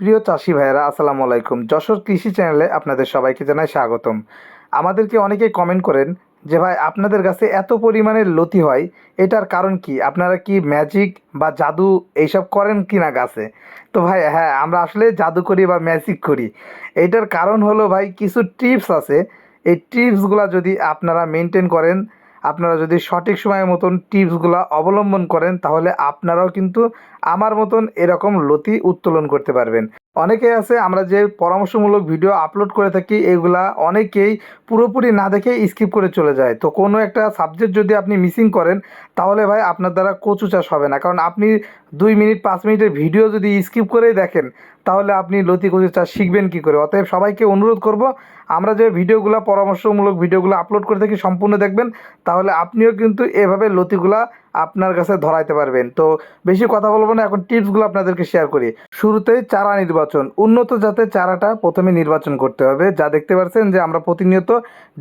প্রিয় চাষি ভাইয়েরা, আসসালামু আলাইকুম। যশোর কৃষি চ্যানেলে আপনাদের সবাইকে জানাই স্বাগতম। আমাদেরকে অনেকেই কমেন্ট করেন যে, ভাই, আপনাদের কাছে এত পরিমাণে লতি হয়, এটার কারণ কি? আপনারা কি ম্যাজিক বা জাদু এইসব করেন কি না গাছে? তো ভাই হ্যাঁ আমরা আসলে জাদু করি বা ম্যাজিক করি। এইটার কারণ হলো ভাই, কিছু টিপস আছে। এই টিপসগুলো যদি আপনারা মেনটেন করেন আপনারা যদি সঠিক সময়ের মতন টিপসগুলো অবলম্বন করেন, তাহলে আপনারাও কিন্তু আমার মতন এরকম লতি উত্তোলন করতে পারবেন। অনেকে আছে, আমরা যে পরামর্শমূলক ভিডিও আপলোড করে থাকি, এগুলা অনেকেই পুরোপুরি না দেখে স্কিপ করে চলে যায়। তো কোনো একটা সাবজেক্ট যদি আপনি মিসিং করেন, তাহলে ভাই আপনার দ্বারা কচু চাষ হবে না। কারণ আপনি দুই মিনিট, পাঁচ মিনিটের ভিডিও যদি স্কিপ করেই দেখেন, তাহলে আপনি লতি কচু চাষ শিখবেন কী করে। অতএব সবাইকে অনুরোধ করব, আমরা যে ভিডিওগুলো পরামর্শমূলক ভিডিওগুলো আপলোড করে থাকি, সম্পূর্ণ দেখবেন, তাহলে আপনিও কিন্তু এভাবে লতিগুলা আপনার কাছে ধরাইতে পারবেন। তো বেশি কথা বলব না, এখন টিপসগুলো আপনাদেরকে শেয়ার করি। শুরুতেই চারা নির্বাচন। উন্নত জাতের চারাটা প্রথমে নির্বাচন করতে হবে। যা দেখতে পাচ্ছেন যে আমরা প্রতিনিয়ত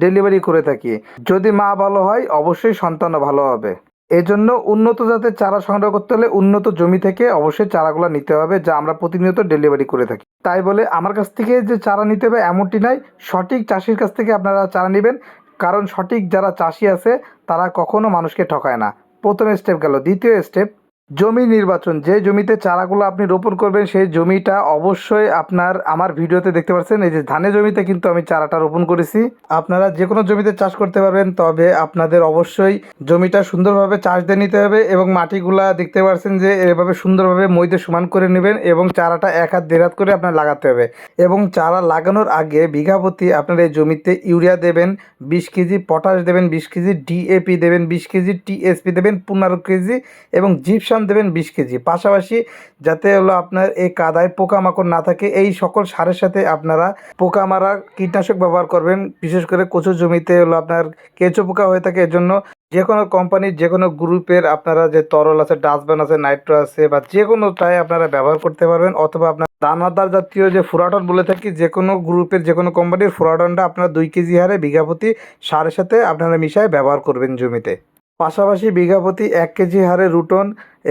ডেলিভারি করে থাকি। যদি মা ভালো হয়, অবশ্যই সন্তানও ভালো হবে। এজন্য উন্নত জাতের চারা সংগ্রহ করতে হলে উন্নত জমি থেকে অবশ্যই চারাগুলো নিতে হবে, যা আমরা প্রতিনিয়ত ডেলিভারি করে থাকি। তাই বলে আমার কাছ থেকে যে চারা নিতে হবে এমনটি নাই, সঠিক চাষির কাছ থেকে আপনারা চারা নেবেন, কারণ সঠিক যারা চাষি আছে, তারা কখনো মানুষকে ঠকায় না। প্রথম স্টেপ গেল, দ্বিতীয় স্টেপ জমি নির্বাচন, যে জমিতে চারাগুলো আপনি রোপণ করবেন, সেই জমিটা অবশ্যই আপনার, আমার ভিডিওতে দেখতে পাচ্ছেন, এই যে ধানের জমিতে কিন্তু আমি চারাটা রোপণ করেছি। আপনারা যে কোনো জমিতে চাষ করতে পারবেন, তবে আপনাদের অবশ্যই জমিটা সুন্দরভাবে চাষ দিয়ে নিতে হবে এবং মাটিগুলা দেখতে পাচ্ছেন যে এভাবে সুন্দরভাবে মইতে সমান করে নেবেন এবং চারাটা এক হাত দেড় হাত করে আপনার লাগাতে হবে। এবং চারা লাগানোর আগে বিঘা প্রতি আপনার এই জমিতে ইউরিয়া দেবেন, বিশ কেজি পটাশ দেবেন, বিশ কেজি ডিএপি দেবেন, বিশ কেজি টিএসপি দেবেন, পনেরো কেজি এবং জিপসাম দেবেন বিশ কেজি। পাশাপাশি যাতে হলো আপনার এই কাদায় পোকামাকড় না থাকে, এই সকল সারের সাথে আপনারা পোকা মারা কীটনাশক ব্যবহার করবেন। বিশেষ করে কচু জমিতে হলো আপনার কেঁচো পোকা হয়ে থাকে, এজন্য যে কোনো কোম্পানির যে কোনো গ্রুপের আপনারা যে তরল আছে ডাস্টবিন আছে নাইট্রো আছে বা যে কোনোটাই আপনারা ব্যবহার করতে পারবেন, অথবা আপনার দানাদার জাতীয় যে ফুরাটন বলে থাকি যে কোনো গ্রুপের যে কোনো কোম্পানির ফুরাটনটা আপনারা দুই কেজি হারে বিঘা প্রতি সারের সাথে আপনারা মিশায় ব্যবহার করবেন জমিতে। পাশাপাশি বিঘা প্রতি এক কেজি হারে রুটন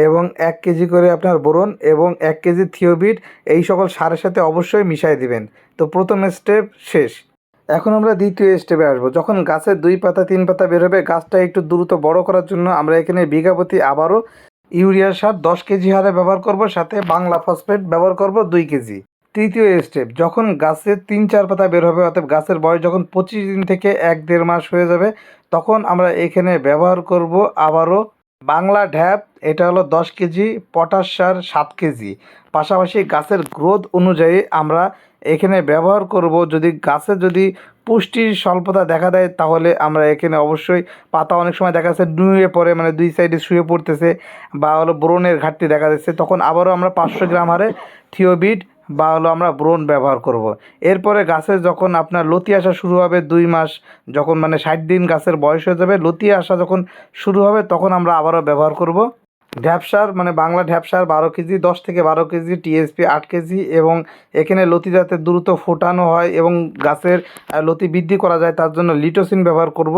এবং এক কেজি করে আপনার বোরন এবং এক কেজি থিওবিট, এই সকল সারের সাথে অবশ্যই মিশাই দিবেন। তো প্রথম স্টেপ শেষ। এখন আমরা দ্বিতীয় স্টেপে আসব। যখন গাছের দুই পাতা, তিন পাতা বেরোবে গাছটা একটু দ্রুত বড় করার জন্য আমরা এখানে বিঘা প্রতি আবারও ইউরিয়া সার দশ কেজি হারে ব্যবহার করব, সাথে বাংলা ফসফেট ব্যবহার করব দুই কেজি। তৃতীয় স্টেপ যখন গাছের তিন চার পাতা বের হবে, অর্থাৎ গাছের বয়স যখন পঁচিশ দিন থেকে এক দেড় মাস হয়ে যাবে, তখন আমরা এখানে ব্যবহার করব আবারও বাংলা ঢ্যাপ, এটা হলো দশ কেজি, পটাশ সার সাত কেজি। পাশাপাশি গাছের গ্রোথ অনুযায়ী আমরা এখানে ব্যবহার করব, যদি গাছে যদি পুষ্টির স্বল্পতা দেখা দেয়, তাহলে আমরা এখানে অবশ্যই পাতা অনেক সময় দেখা যাচ্ছে নুয়ে পড়ে মানে দুই সাইডে শুয়ে পড়তেছে, বা হলো ব্রণের ঘাটতি দেখা যাচ্ছে, তখন আবারও আমরা পাঁচশো গ্রাম হারে থিওবিট বা হলো আমরা ব্রণ ব্যবহার করব। এরপরে গাছে যখন আপনার লতি আসা শুরু হবে দুই মাস, যখন মানে ষাট দিন গাছের বয়স হয়ে যাবে, লতি আসা যখন শুরু হবে, তখন আমরা আবারও ব্যবহার করব ঢ্যাপসার মানে বাংলা ঢ্যাপসার বারো কেজি, দশ থেকে বারো কেজি, টিএসপি আট কেজি এবং এখানে লতি যাতে দ্রুত ফোটানো হয় এবং গাছের লতি বৃদ্ধি করা যায়, তার জন্য লিটোসিন ব্যবহার করব।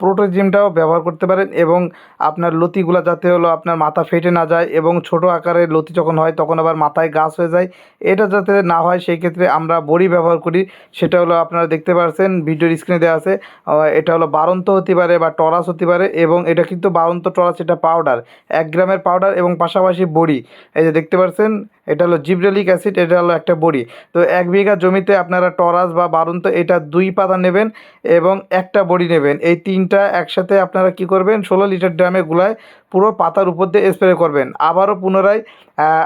প্রোটোজিমটাও ব্যবহার করতে পারেন এবং আপনার লতিগুলো যাতে হলো আপনার মাথা ফেটে না যায় এবং ছোট আকারের লতি যখন হয় তখন আবার মাথায় গাছ হয়ে যায়। এটা যাতে না হয়, সেই ক্ষেত্রে আমরা বড়ি ব্যবহার করি। সেটা হলো আপনারা দেখতে পাচ্ছেন ভিডিওর স্ক্রিনে দেওয়া আছে। এটা হলো বারন্ত হতে পারে বা টরাস হতে পারে এবং এটা কিন্তু বারন্ত টরাস, এটা পাউডার এক গ্রামের পাউডার এবং পাশাপাশি বড়ি। এই যে দেখতে পাচ্ছেন এটা হলো জিব্রেলিক অ্যাসিড, এটা হলো একটা বড়ি। তো এক বিঘা জমিতে আপনারা টরাস বা বারন্ত এটা দুই পাতা নেবেন এবং একটা বড়ি নেবেন। এই তিনটা একসাথে আপনারা কি করবেন? ষোলো লিটার ড্রামে গুলায় পুরো পাতার উপর দিয়ে স্প্রে করবেন। আবারও পুনরায়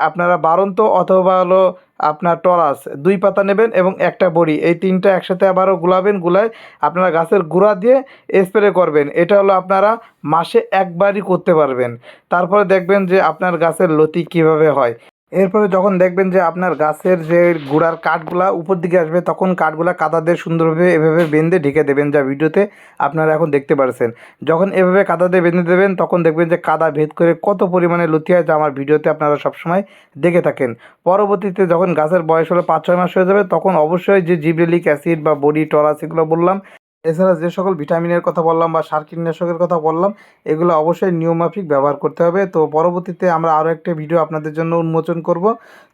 আপনারা বারন্ত অথবা হলো আপনার টরাস দুই পাতা নেবেন এবং একটা বড়ি। এই তিনটা একসাথে আবারও গুলাবেন, গুলায় আপনারা গাছের গুঁড়া দিয়ে স্প্রে করবেন। এটা হলো আপনারা মাসে একবারই করতে পারবেন। তারপরে দেখবেন যে আপনার গাছের লতি কীভাবে হয়। এরপরে যখন দেখবেন যে আপনার গাছের যে গুড়ার কাঠগুলা উপর দিকে আসবে, তখন কাঠগুলা কাদা দিয়ে সুন্দরভাবে এভাবে বেঁধে ঢেকে দেবেন যা ভিডিওতে আপনারা এখন দেখতে পারছেন। যখন এভাবে কাদা দিয়ে বেঁধে দেবেন, তখন দেখবেন যে কাদা ভেদ করে কত পরিমাণে লতি হয় যা আমার ভিডিওতে আপনারা সবসময় দেখে থাকেন। পরবর্তীতে যখন গাছের বয়স হলো পাঁচ ছয় মাস হয়ে যাবে, তখন অবশ্যই যে জিব্রেলিক অ্যাসিড বা বডি টরাস এগুলো বললাম এছাড়া যে সকল ভিটামিনের কথা বললাম বা সার কীটনাশকের কথা বললাম, এগুলো অবশ্যই নিয়মাফিক ব্যবহার করতে হবে। তো পরবর্তীতে আমরা আরও একটা ভিডিও আপনাদের জন্য উন্মোচন করব।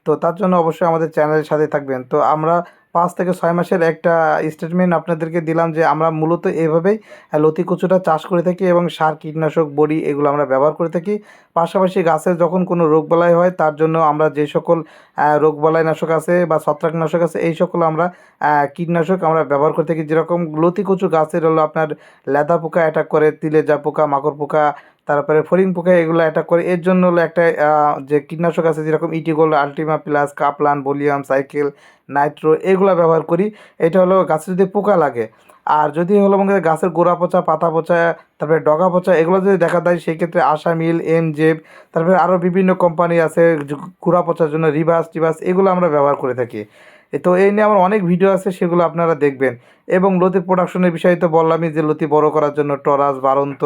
তো তার জন্য অবশ্যই আমাদের চ্যানেলের সাথে থাকবেন। তো আমরা পাঁচ থেকে ছয় মাসের একটা স্টেটমেন্ট আপনাদেরকে দিলাম যে আমরা মূলত এভাবেই লতি কচুটা চাষ করে থাকি এবং সার কীটনাশক বড়ি এগুলো আমরা ব্যবহার করে থাকি। পাশাপাশি গাছের যখন কোনো রোগ রোগবালাই হয় তার জন্য আমরা যে সকল আহ, রোগবালাই নাশক আছে বা ছত্রাকনাশক আছে এই সকল আমরা কীটনাশক আমরা ব্যবহার করে থাকি। যেরকম লতি কচু গাছের হলো আপনার লেদা পোকা অ্যাটাক করে তিলে তিলেজা পোকা মাকড় পোকা তারপরে ফড়িং পোকা এগুলো অ্যাটাক করে। এর জন্য হলো একটা যে কীটনাশক আছে যেরকম ইটিগোল আলটিমা প্লাস, কাপলান, বলিয়াম, সাইকেল, নাইট্রো, এগুলো ব্যবহার করি। এটা হলো গাছে যদি পোকা লাগে। আর যদি হলো মনে গাছের গোড়া পচা, পাতা পচা, তারপরে ডগা পচা, এগুলো যদি দেখা দেয় সেই ক্ষেত্রে আশা মিল এম জেব তারপরে আরও বিভিন্ন কোম্পানি আছে গোড়া পচার জন্য, রিভার্স, টিভার্স, এগুলো আমরা ব্যবহার করে থাকি। তো এই নিয়ে আমার অনেক ভিডিও আছে, সেগুলো আপনারা দেখবেন। এবং লতি প্রোডাকশনের বিষয়ে তো বললামই যে লতি বড় করার জন্য টরাস, বারন্ত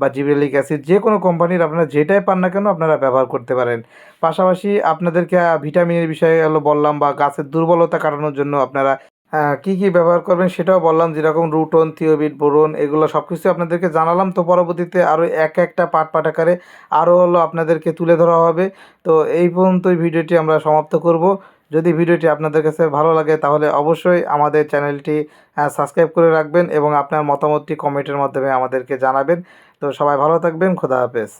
বা জিবেলিক অ্যাসিড যে কোনো কোম্পানির আপনারা যেটাই পান না কেন আপনারা ব্যবহার করতে পারেন। পাশাপাশি আপনাদেরকে ভিটামিনের বিষয়ে হলো বললাম বা গাছের দুর্বলতা কাটানোর জন্য আপনারা কি কি ব্যবহার করবেন সেটাও বললাম, যেরকম রুটন, থিওবিট, বোরন, এগুলো সব কিছু আপনাদেরকে জানালাম। তো পরবর্তীতে আরও এক একটা পাট পাট আকারে আরও হলো আপনাদেরকে তুলে ধরা হবে। তো এই পর্যন্তই ভিডিওটি আমরা সমাপ্ত করব। যদি ভিডিওটি আপনাদের কাছে ভালো লাগে, তাহলে অবশ্যই আমাদের চ্যানেলটি সাবস্ক্রাইব করে রাখবেন এবং আপনার মতামতটি কমেন্টের মাধ্যমে আমাদেরকে জানাবেন। তো সবাই ভালো থাকবেন, খোদা হাফেজ।